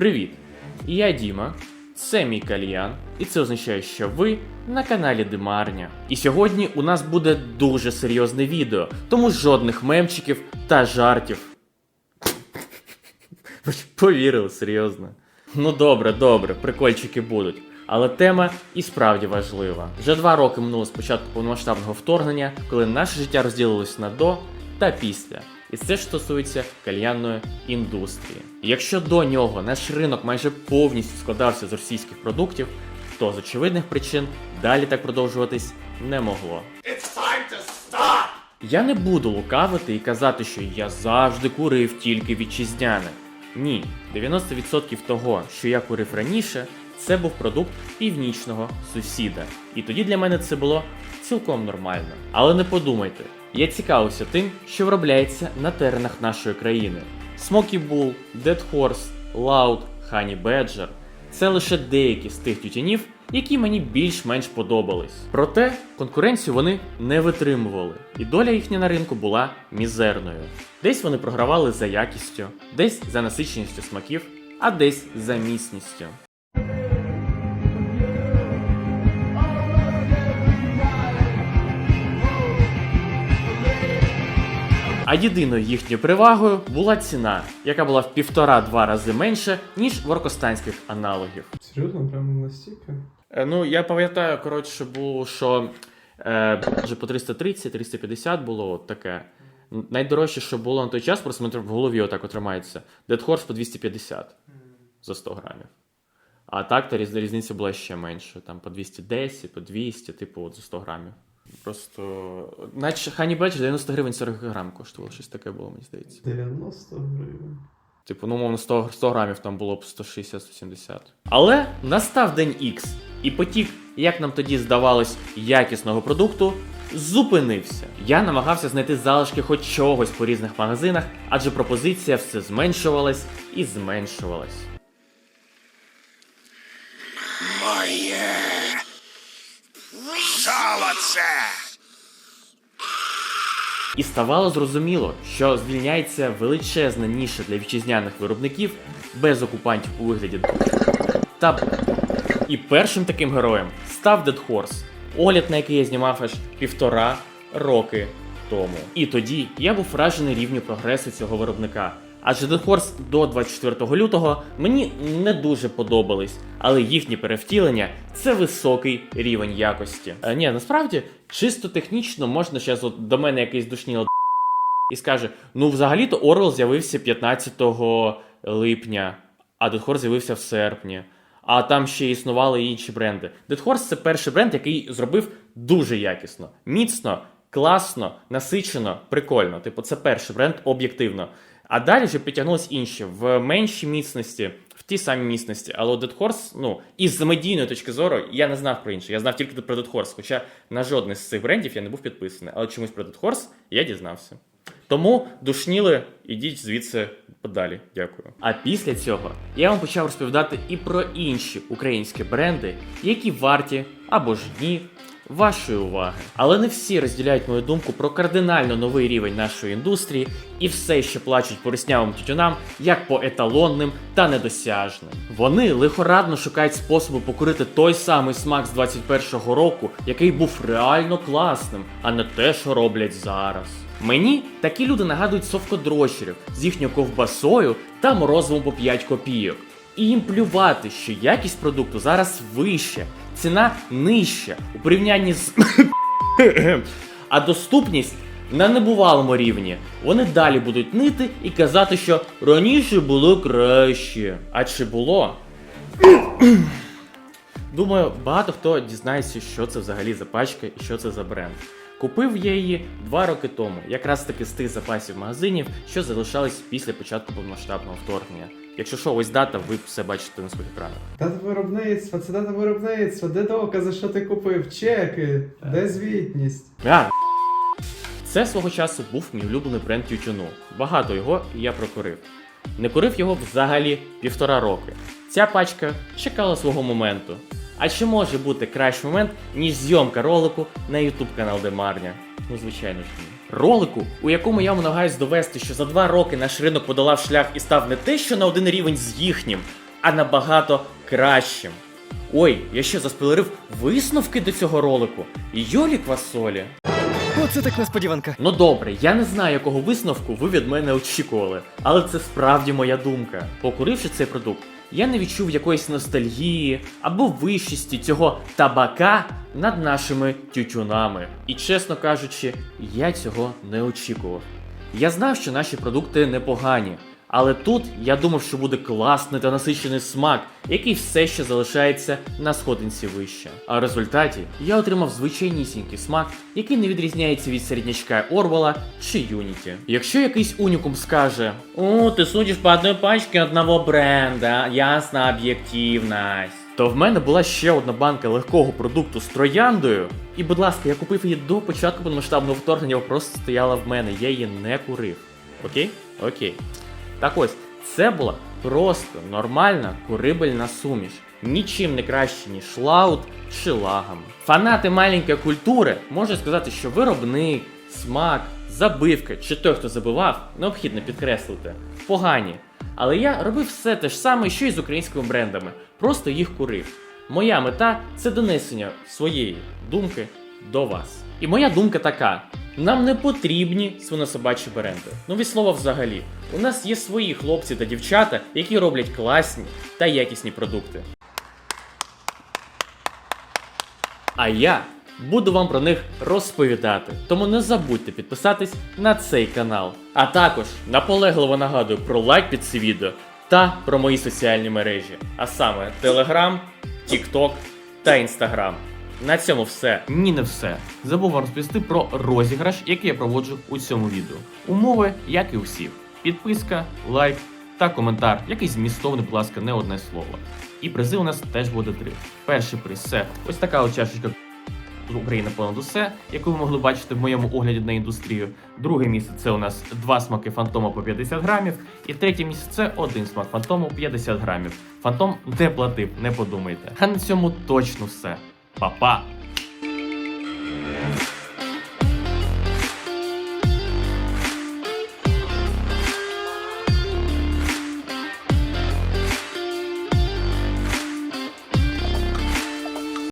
Привіт! Я Діма, це мій кальян, і це означає, що ви на каналі Демарня. І сьогодні у нас буде дуже серйозне відео, тому жодних мемчиків та жартів. Повірили, серйозно. Ну добре, добре, прикольчики будуть. Але тема і справді важлива. Вже два роки минуло з початку повномасштабного вторгнення, коли наше життя розділилось на до та після. І це ж стосується кальянної індустрії. Якщо до нього наш ринок майже повністю складався з російських продуктів, то з очевидних причин далі так продовжуватись не могло. Я не буду лукавити і казати, що я завжди курив тільки вітчизняне. Ні, 90% того, що я курив раніше, це був продукт північного сусіда. І тоді для мене це було цілком нормально. Але не подумайте, я цікавився тим, що виробляється на теренах нашої країни. Smoky Bull, Dead Horse, Loud, Honey Badger – це лише деякі з тих тютюнів, які мені більш-менш подобались. Проте конкуренцію вони не витримували, і доля їхня на ринку була мізерною. Десь вони програвали за якістю, десь за насиченістю смаків, а десь за міцністю. А єдиною їхньою перевагою була ціна, яка була в півтора-два рази менше, ніж в оркостанських аналогів. Серйозно, прям настільки? Е, Ну, я пам'ятаю, коротше, було, що е, вже по 330-350 було от таке. Найдорожче, що було на той час, просто в голові отак от тримається. Dead Horse по 250 за 100 грамів. А так, то різниця була ще менше, там по 210, по 200, типу, от за 100 грамів. Просто. Наче Honey Badger 90 гривень 40 грам коштувало, щось таке було, мені здається. 90 гривень. Типу, ну, мовно, 100, 100 грамів там було б 160-170. Але настав день X, і потік, як нам тоді здавалось, якісного продукту зупинився. Я намагався знайти залишки хоч чогось по різних магазинах, адже пропозиція все зменшувалась і зменшувалась. Золоце! І ставало зрозуміло, що звільняється величезна ніша для вітчизняних виробників без окупантів у вигляді та і першим таким героєм став Dead Horse, огляд на який я знімав аж півтора роки тому. І тоді я був вражений рівню прогресу цього виробника. Адже Dead Horse до 24 лютого мені не дуже подобались, але їхнє перевтілення це високий рівень якості. А, ні, насправді, чисто технічно можна зараз от до мене якийсь душніло і скаже: ну, взагалі-то Орвел з'явився 15 липня, а Dead Horse з'явився в серпні. А там ще існували інші бренди. Dead Horse це перший бренд, який зробив дуже якісно, міцно, класно, насичено, прикольно. Типу, це перший бренд об'єктивно. А далі вже підтягнулись інші в меншій міцності, в тій самій міцності. Але Horse, ну, із медійної точки зору, я не знав про інше. Я знав тільки про Horse, хоча на жодний з цих брендів я не був підписаний. Але чомусь про Horse я дізнався. Тому душніли, ідіть звідси подалі. Дякую. А після цього я вам почав розповідати і про інші українські бренди, які варті або ж ні вашої уваги. Але не всі розділяють мою думку про кардинально новий рівень нашої індустрії і все ще плачуть по руснявим тютюнам як по еталонним та недосяжним. Вони лихорадно шукають способи покорити той самий смак з 21-го року, який був реально класним, а не те, що роблять зараз. Мені такі люди нагадують совкодрощерів з їхньою ковбасою та морозивом по 5 копійок. І їм плювати, що якість продукту зараз вища, ціна нижча у порівнянні з. а доступність на небувалому рівні. Вони далі будуть нити і казати, що раніше було краще. А чи було? Думаю, багато хто дізнається, що це взагалі за пачка і що це за бренд. Купив я її два роки тому, якраз таки з тих запасів магазинів, що залишались після початку повномасштабного вторгнення. Якщо що, ось дата, ви все бачите на своїх екранах. Дата виробництва, це дата виробництва, де докази, що ти купив, чеки, де звітність. А, це свого часу був мій улюблений бренд тютюну. Багато його я прокурив. Не курив його взагалі півтора роки. Ця пачка чекала свого моменту. А чи може бути кращий момент, ніж зйомка ролику на YouTube канал Демарня? Ну, звичайно ж ні. Ролику, у якому я намагаюсь довести, що за два роки наш ринок подолав шлях і став не те, що на один рівень з їхнім, а набагато кращим. Ой, я ще заспойлерив висновки до цього ролику. Йолі квасолі. Оце так несподіванка. Ну добре, я не знаю, якого висновку ви від мене очікували, але це справді моя думка. Покуривши цей продукт, я не відчув якоїсь ностальгії або вищості цього табака над нашими тютюнами. І чесно кажучи, я цього не очікував. Я знав, що наші продукти непогані, але тут я думав, що буде класний та насичений смак, який все ще залишається на сходинці вище. А в результаті я отримав звичайнісінький смак, який не відрізняється від середнячка Орвала чи Юніті. Якщо якийсь унікум скаже: О, ти судиш по одній пачці одного бренда, ясна об'єктивність. То в мене була ще одна банка легкого продукту з трояндою. І, будь ласка, я купив її до початку повномасштабного вторгнення, просто стояла в мене, я її не курив. Окей? Окей. Так ось, це була просто нормальна курибельна суміш. Нічим не краще, ніж лаут чи лагам. Фанати маленької культури можуть сказати, що виробник, смак, забивка чи той, хто забивав, необхідно підкреслити, погані. Але я робив все те ж саме, що і з українськими брендами, просто їх курив. Моя мета це донесення своєї думки до вас. І моя думка така: нам не потрібні свинособачі бренди. Ну від слова взагалі. У нас є свої хлопці та дівчата, які роблять класні та якісні продукти. А я буду вам про них розповідати. Тому не забудьте підписатись на цей канал. А також наполегливо нагадую про лайк під це відео та про мої соціальні мережі, а саме Telegram, TikTok та Instagram. На цьому все. Ні, не все. Забув вам розповісти про розіграш, який я проводжу у цьому відео. Умови, як і у. Підписка, лайк та коментар, який змістовний, будь ласка, не одне слово. І призи у нас теж буде три. Перший приз це ось така от чашечка Україна понад усе, яку ви могли бачити в моєму огляді на індустрію. Друге місце це у нас два смаки фантома по 50 грамів. І третє місце це один смак фантому 50 грамів. Фантом не платив, не подумайте. А на цьому точно все. 爸爸。